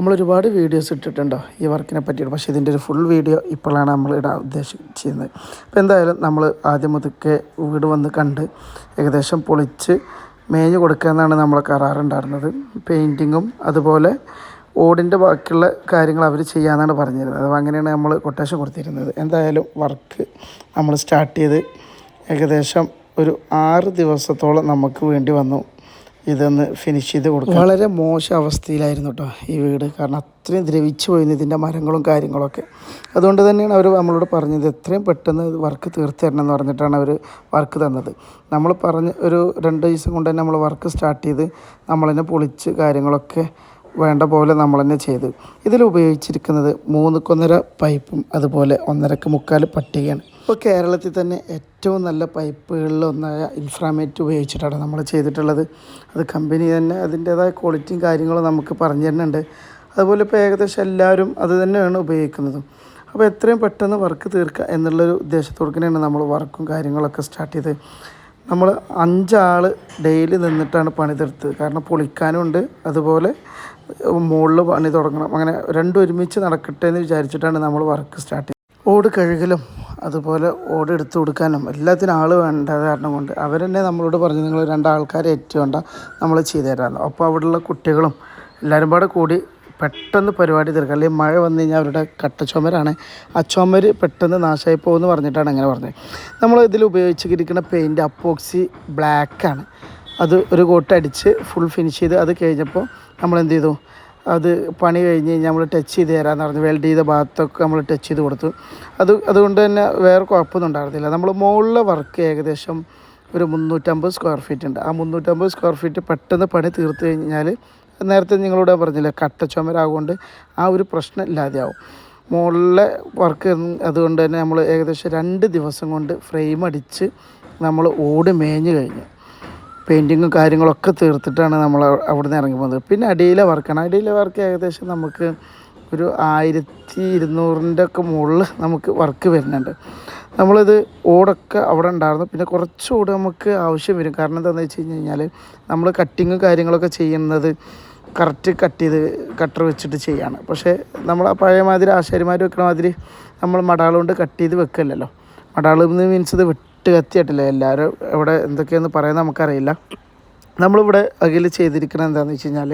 നമ്മളൊരുപാട് വീഡിയോസ് ഇട്ടിട്ടുണ്ടോ ഈ വർക്കിനെ പറ്റിയിട്ട്? പക്ഷേ ഇതിന്റെ ഒരു ഫുൾ വീഡിയോ ഇപ്പോഴാണ് നമ്മൾ ഇടാൻ ഉദ്ദേശിച്ചിരുന്നത്. അപ്പോൾ എന്തായാലും നമ്മൾ ആദ്യം മുതക്കെ വീട് വന്ന് കണ്ട് ഏകദേശം പൊളിച്ച് മേഞ്ഞ് കൊടുക്കുക നമ്മൾ കരാറുണ്ടായിരുന്നത്. പെയിന്റിങ്ങും അതുപോലെ ഓടിന്റെ ബാക്കിയുള്ള കാര്യങ്ങൾ അവർ ചെയ്യാമെന്നാണ് പറഞ്ഞിരുന്നത്. അപ്പോൾ അങ്ങനെയാണ് നമ്മൾ കൊട്ടേഷൻ കൊടുത്തിരുന്നത്. എന്തായാലും വർക്ക് നമ്മൾ സ്റ്റാർട്ട് ചെയ്ത് ഏകദേശം ഒരു ആറ് ദിവസത്തോളം നമുക്ക് വേണ്ടി വന്നു. ഇതൊന്ന് ഫിനിഷ് ചെയ്ത് കൊടുക്കും. വളരെ മോശം അവസ്ഥയിലായിരുന്നു കേട്ടോ ഈ വീട്. കാരണം അത്രയും ദ്രവിച്ചു പോയിരുന്നു ഇതിന്റെ മരങ്ങളും കാര്യങ്ങളൊക്കെ. അതുകൊണ്ട് തന്നെയാണ് അവർ നമ്മളോട് പറഞ്ഞത് എത്രയും പെട്ടെന്ന് വർക്ക് തീർത്ത് തരണം എന്ന് പറഞ്ഞിട്ടാണ് അവർ വർക്ക് തന്നത്. നമ്മൾ പറഞ്ഞ് ഒരു രണ്ട് ദിവസം കൊണ്ട് തന്നെ നമ്മൾ വർക്ക് സ്റ്റാർട്ട് ചെയ്ത് നമ്മൾ തന്നെ പൊളിച്ച് കാര്യങ്ങളൊക്കെ വേണ്ട പോലെ നമ്മൾ തന്നെ ചെയ്ത്. ഇതിൽ ഉപയോഗിച്ചിരിക്കുന്നത് മൂന്നുക്കൊന്നര പൈപ്പും അതുപോലെ ഒന്നരക്ക് മുക്കാൽ പട്ടികയാണ്. ഇപ്പോൾ കേരളത്തിൽ തന്നെ ഏറ്റവും നല്ല പൈപ്പുകളിൽ ഒന്നായ ഇൻഫ്രാമേറ്റ് ഉപയോഗിച്ചിട്ടാണ് നമ്മൾ ചെയ്തിട്ടുള്ളത്. അത് കമ്പനി തന്നെ അതിന്റേതായ ക്വാളിറ്റിയും കാര്യങ്ങളും നമുക്ക് പറഞ്ഞു തരുന്നുണ്ട്. അതുപോലെ ഇപ്പോൾ ഏകദേശം എല്ലാവരും അത് തന്നെയാണ് ഉപയോഗിക്കുന്നത്. അപ്പോൾ എത്രയും പെട്ടെന്ന് വർക്ക് തീർക്കുക എന്നുള്ളൊരു ഉദ്ദേശത്തോടു തന്നെയാണ് നമ്മൾ വർക്കും കാര്യങ്ങളൊക്കെ സ്റ്റാർട്ട് ചെയ്ത് നമ്മൾ അഞ്ചാൾ ഡെയിലി നിന്നിട്ടാണ് പണി തീർത്തത് കാരണം പൊളിക്കാനും ഉണ്ട്. അതുപോലെ മുകളിൽ പണി തുടങ്ങണം. അങ്ങനെ രണ്ടും ഒരുമിച്ച് നടക്കട്ടെ എന്ന് വിചാരിച്ചിട്ടാണ് നമ്മൾ വർക്ക് സ്റ്റാർട്ട് ചെയ്തത്. ഓട് കഴുകലും അതുപോലെ ഓട് എടുത്തു കൊടുക്കാനും എല്ലാത്തിനും ആൾ വേണ്ട കാരണം കൊണ്ട് അവരെന്നെ നമ്മളോട് പറഞ്ഞു നിങ്ങൾ രണ്ടാൾക്കാരെ ഏറ്റുവേണ്ട നമ്മൾ ചെയ്തു തരാമല്ലോ അപ്പോൾ അവിടെയുള്ള കുട്ടികളും എല്ലാവരും പാടെ കൂടി പെട്ടെന്ന് പരിപാടി തീർക്കുക അല്ലെങ്കിൽ മഴ വന്നു കഴിഞ്ഞാൽ അവരുടെ കട്ടച്ചുമരാണ്. ആ ചുമര് പെട്ടെന്ന് നാശമായി പോകുമെന്ന് പറഞ്ഞിട്ടാണ് അങ്ങനെ പറഞ്ഞത്. നമ്മൾ ഇതിൽ ഉപയോഗിച്ചിരിക്കുന്ന പെയിന്റ് അപ്പോക്സി ബ്ലാക്കാണ് അത് ഒരു കോട്ട് അടിച്ച് ഫുൾ ഫിനിഷ് ചെയ്ത് അത് കഴിഞ്ഞപ്പോൾ നമ്മൾ എന്ത് ചെയ്തു? അത് പണി കഴിഞ്ഞ് കഴിഞ്ഞാൽ നമ്മൾ ടച്ച് ചെയ്ത് തരാമെന്ന് പറഞ്ഞു വെൽഡ് ചെയ്ത ഭാഗത്തൊക്കെ നമ്മൾ ടച്ച് ചെയ്ത് കൊടുത്തു. അത് അതുകൊണ്ട് തന്നെ വേറെ കുഴപ്പമൊന്നും ഉണ്ടായിരുന്നില്ല. നമ്മൾ മുകളിലെ വർക്ക് ഏകദേശം ഒരു മുന്നൂറ്റമ്പത് സ്ക്വയർ ഫീറ്റ് ഉണ്ട്. ആ മുന്നൂറ്റമ്പത് സ്ക്വയർ ഫീറ്റ് പെട്ടെന്ന് പണി തീർത്ത് കഴിഞ്ഞാൽ നേരത്തെ നിങ്ങളോട് പറഞ്ഞില്ലേ കട്ടച്ചുമരാകൊണ്ട് ആ ഒരു പ്രശ്നം ഇല്ലാതെയാവും. മുകളിലെ വർക്ക് അതുകൊണ്ട് തന്നെ നമ്മൾ ഏകദേശം രണ്ട് ദിവസം കൊണ്ട് ഫ്രെയിം അടിച്ച് നമ്മൾ ഓട് മേഞ്ഞ് കഴിഞ്ഞു. പെയിന്റിങ്ങും കാര്യങ്ങളൊക്കെ തീർത്തിട്ടാണ് നമ്മൾ അവിടുന്ന് ഇറങ്ങി പോകുന്നത്. പിന്നെ അടിയിലെ വർക്കാണ്. അടിയിലെ വർക്ക് ഏകദേശം നമുക്ക് ഒരു ആയിരത്തി ഇരുന്നൂറിന്റെ ഒക്കെ മുകളിൽ നമുക്ക് വർക്ക് വരുന്നുണ്ട്. നമ്മളിത് ഓടൊക്കെ അവിടെ ഉണ്ടായിരുന്നു. പിന്നെ കുറച്ച് ഓട് നമുക്ക് ആവശ്യം വരും. കാരണം എന്താണെന്ന് വെച്ച് കഴിഞ്ഞ് കഴിഞ്ഞാൽ നമ്മൾ കട്ടിങ്ങും കാര്യങ്ങളൊക്കെ ചെയ്യുന്നത് കറക്റ്റ് കട്ട് ചെയ്ത് കട്ടർ വെച്ചിട്ട് ചെയ്യാണ്. പക്ഷേ നമ്മൾ പഴയ മാതിരി ആശാരിമാർ വെക്കണ മാതിരി നമ്മൾ മടാളുകൊണ്ട് കട്ട് ചെയ്ത് വെക്കല്ലല്ലോ. മടാൾ മീൻസ് ഇത് കത്തിയായിട്ടില്ല എല്ലാവരും ഇവിടെ എന്തൊക്കെയെന്ന് പറയുന്നത് നമുക്കറിയില്ല. നമ്മളിവിടെ അകൽ ചെയ്തിരിക്കുന്നത് എന്താണെന്ന് വെച്ച് കഴിഞ്ഞാൽ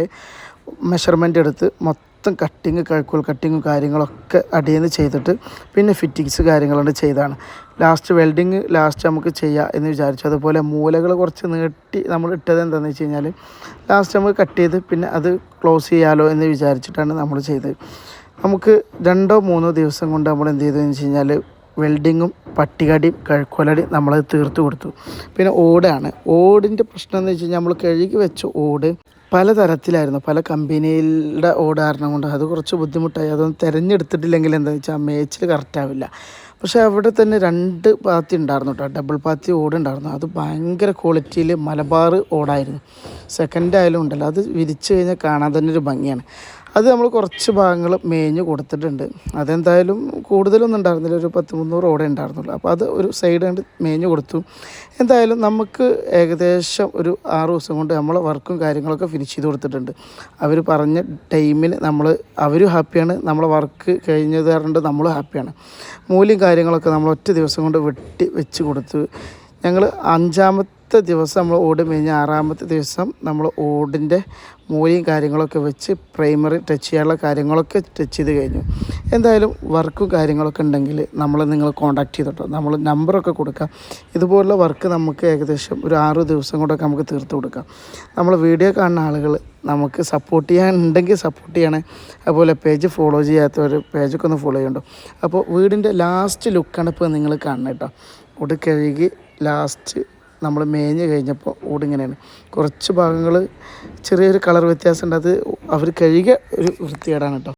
മെഷർമെന്റ് എടുത്ത് മൊത്തം കട്ടിങ് കഴുക്കോൽ കട്ടിങ്ങും കാര്യങ്ങളൊക്കെ അടിയിൽ നിന്ന് ചെയ്തിട്ട് പിന്നെ ഫിറ്റിങ്സ് കാര്യങ്ങളുണ്ട് ചെയ്താണ്. ലാസ്റ്റ് വെൽഡിങ് ലാസ്റ്റ് നമുക്ക് ചെയ്യാം എന്ന് വിചാരിച്ചു. അതുപോലെ മൂലകൾ കുറച്ച് നീട്ടി നമ്മൾ ഇട്ടത് എന്താണെന്ന് വെച്ച് കഴിഞ്ഞാൽ ലാസ്റ്റ് നമുക്ക് കട്ട് ചെയ്ത് പിന്നെ അത് ക്ലോസ് ചെയ്യാലോ എന്ന് വിചാരിച്ചിട്ടാണ് നമ്മൾ ചെയ്തത്. നമുക്ക് രണ്ടോ മൂന്നോ ദിവസം കൊണ്ട് നമ്മൾ എന്ത് ചെയ്തതെന്ന് വെച്ച് കഴിഞ്ഞാൽ വെൽഡിങ്ങും പട്ടികടിയും കഴുക്കൊലടിയും നമ്മൾ തീർത്ത് കൊടുത്തു. പിന്നെ ഓടാണ്. ഓടിന്റെ പ്രശ്നം എന്ന് വെച്ച് കഴിഞ്ഞാൽ നമ്മൾ കഴുകി വെച്ച ഓട് പല തരത്തിലായിരുന്നു പല കമ്പനിയുടെ ഓട് കാരണം കൊണ്ട് അത് കുറച്ച് ബുദ്ധിമുട്ടായി. അതൊന്നും തിരഞ്ഞെടുത്തിട്ടില്ലെങ്കിൽ എന്താ വെച്ചാൽ മേച്ചിൽ കറക്റ്റാവില്ല പക്ഷേ അവിടെ തന്നെ രണ്ട് പാത്തി ഉണ്ടായിരുന്നു കേട്ടോ ഡബിൾ പാത്തി ഓടുണ്ടായിരുന്നു. അത് ഭയങ്കര ക്വാളിറ്റിയിൽ മലബാർ ഓടായിരുന്നു. സെക്കൻഡ് ആയാലും ഉണ്ടല്ലോ. അത് വിരിച്ചു കഴിഞ്ഞാൽ കാണാൻ തന്നെ ഒരു ഭംഗിയാണ്. അത് നമ്മൾ കുറച്ച് ഭാഗങ്ങൾ മേഞ്ഞ് കൊടുത്തിട്ടുണ്ട്. അതെന്തായാലും കൂടുതലൊന്നും ഉണ്ടായിരുന്നില്ല. ഒരു പത്ത് മുന്നൂറ് ഓടെ ഉണ്ടായിരുന്നുള്ളൂ. അപ്പോൾ അത് ഒരു സൈഡ് കണ്ട് മേഞ്ഞ് കൊടുത്തു. എന്തായാലും നമുക്ക് ഏകദേശം ഒരു ആറ് ദിവസം കൊണ്ട് നമ്മൾ വർക്കും കാര്യങ്ങളൊക്കെ ഫിനിഷ് ചെയ്ത് കൊടുത്തിട്ടുണ്ട്. അവർ പറഞ്ഞ ടൈമിന് നമ്മൾ അവരും ഹാപ്പിയാണ് നമ്മളെ വർക്ക് കഴിഞ്ഞത് കാരണം നമ്മളും ഹാപ്പിയാണ് മൂല്യം കാര്യങ്ങളൊക്കെ നമ്മൾ ഒറ്റ ദിവസം കൊണ്ട് വെട്ടി വെച്ച് കൊടുത്തു. ഞങ്ങൾ അഞ്ചാമത്തെ ദിവസം നമ്മൾ ഓട് മേഞ്ഞ് ആറാമത്തെ ദിവസം നമ്മൾ ഓടിന്റെ മൂലയും കാര്യങ്ങളൊക്കെ വെച്ച് പ്രൈമറി ടച്ച് ചെയ്യാനുള്ള കാര്യങ്ങളൊക്കെ ടച്ച് ചെയ്ത് കഴിഞ്ഞു. എന്തായാലും വർക്കും കാര്യങ്ങളൊക്കെ ഉണ്ടെങ്കിൽ നമ്മൾ നിങ്ങൾ കോൺടാക്ട് ചെയ്തിട്ടോ. നമ്മൾ നമ്പറൊക്കെ കൊടുക്കാം. ഇതുപോലുള്ള വർക്ക് നമുക്ക് ഏകദേശം ഒരു ആറ് ദിവസം കൊണ്ടൊക്കെ നമുക്ക് തീർത്ത് കൊടുക്കാം. നമ്മൾ വീഡിയോ കാണുന്ന ആളുകൾ നമുക്ക് സപ്പോർട്ട് ചെയ്യാനുണ്ടെങ്കിൽ സപ്പോർട്ട് ചെയ്യണേ. അതുപോലെ പേജ് ഫോളോ ചെയ്യാത്തവർ പേജൊക്കെ ഒന്ന് ഫോളോ ചെയ്യണ്ടോ? അപ്പോൾ വീടിന്റെ ലാസ്റ്റ് ലുക്കാണ് ഇപ്പോൾ നിങ്ങൾ കാണുന്നത് കേട്ടോ. ഒടുക്കഴുകി ലാസ്റ്റ് നമ്മൾ മേഞ്ഞ് കഴിഞ്ഞപ്പോൾ ഓടിങ്ങനെയാണ്. കുറച്ച് ഭാഗങ്ങൾ ചെറിയൊരു കളർ വ്യത്യാസമുണ്ട്. അത് അവർ കഴുകിയ ഒരു വൃത്തികേടാണ് കേട്ടോ.